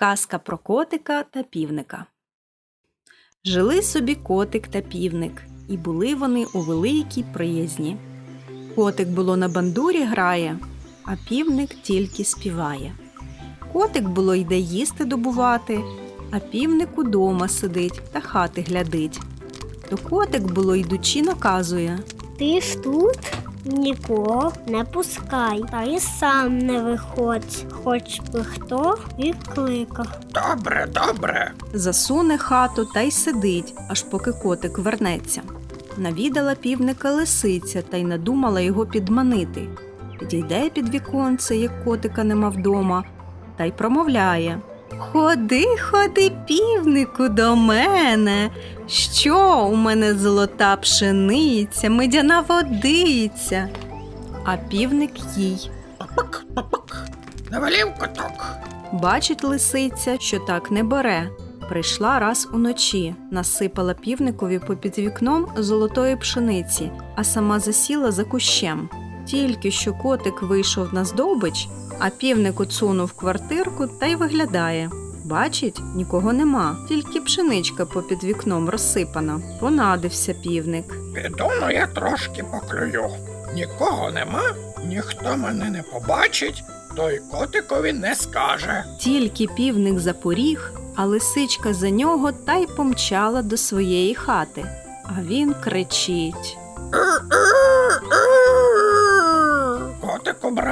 Казка про котика та півника. Жили собі котик та півник, і були вони у великій приязні. Котик було на бандурі грає, а півник тільки співає. Котик було йде їсти добувати, а півник удома сидить та хати глядить. То котик було йдучи наказує Ти ж тут нікого не пускай, та й сам не виходь, хоч би хто відкликав. Добре, добре. засуне хату та й сидить, аж поки котик вернеться. Навідала півника лисиця та й надумала його підманити. Підійде під віконце, як котика нема вдома, та й промовляє Ходи, ходи, півнику, до мене. Що у мене золота пшениця, медяна водиця. А півник їй. Папак, папак. Навалів коток. Бачить лисиця, що так не бере. Прийшла раз уночі, насипала півникові попід вікном золотої пшениці, а сама засіла за кущем. Тільки що котик вийшов на здобич, а півник оцунув квартирку та й виглядає. Бачить, нікого нема, тільки пшеничка попід вікном розсипана. Понадився півник. Піду, ну я трошки поклюю. Нікого нема, ніхто мене не побачить, то й котикові не скаже. Тільки півник запоріг, а лисичка за нього та й помчала до своєї хати. А він кричить.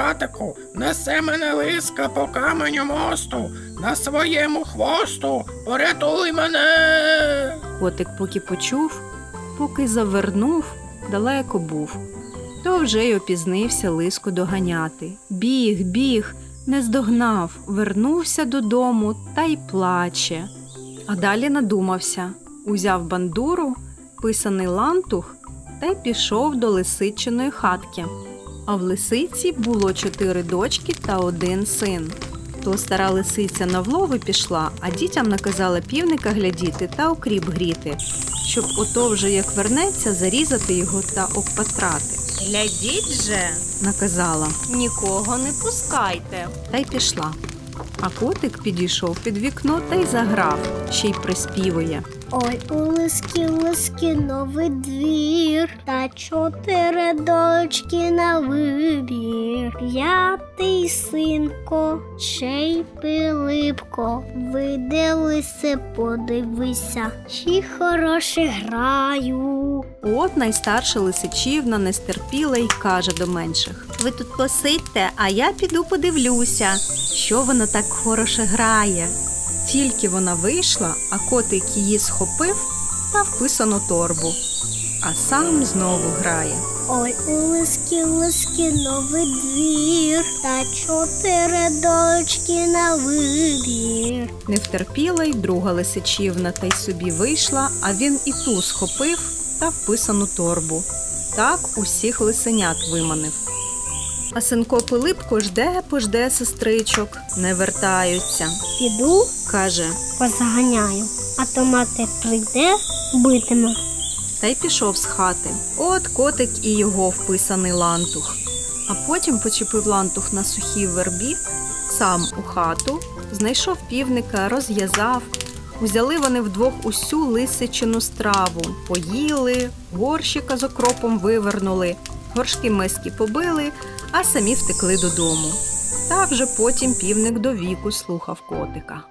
Братику, несе мене лиска по каменю мосту, на своєму хвосту, порятуй мене. Котик поки почув, поки завернув, далеко був. То вже й опізнився лиску доганяти. Біг, біг, не здогнав, вернувся додому та й плаче. А далі надумався, узяв бандуру, писаний лантух та й пішов до лисичиної хатки. А в лисиці було чотири дочки та один син. То стара лисиця на влови пішла, а дітям наказала півника глядіти та окріп гріти, щоб ото вже як вернеться, зарізати його та обпатрати. Глядіть же, наказала, нікого не пускайте. Та й пішла. А котик підійшов під вікно та й заграв, ще й приспівує. Ой, у лиски, лиски новий двір, та чотири дочки на вибір. П'ятий синко, ще й Пилипко, вийди лисе, подивися, чи хороше граю. От найстарша лисичівна не стерпіла й каже до менших: Ви тут посидьте, а я піду подивлюся, що вона так хороше грає. Тільки вона вийшла, а котик її схопив та вписану торбу, а сам знову грає. Ой, у лиски, у лиски новий двір, та чотири дочки на вибір. Не втерпіла й друга лисичівна та й собі вийшла, а він і ту схопив та вписану торбу. Так усіх лисенят виманив. А синко Пилипко жде, пожде сестричок, не вертаються. Піду, Каже, позаганяю, а то мати прийде, битиме. та й пішов з хати. От котик і його вписаний лантух. А потім почепив лантух на сухій вербі, сам у хату, знайшов півника, розв'язав. Узяли вони вдвох усю лисичину страву, поїли, горщика з окропом вивернули, горшки миски побили, а самі втекли додому. Та вже потім півник до віку слухав котика.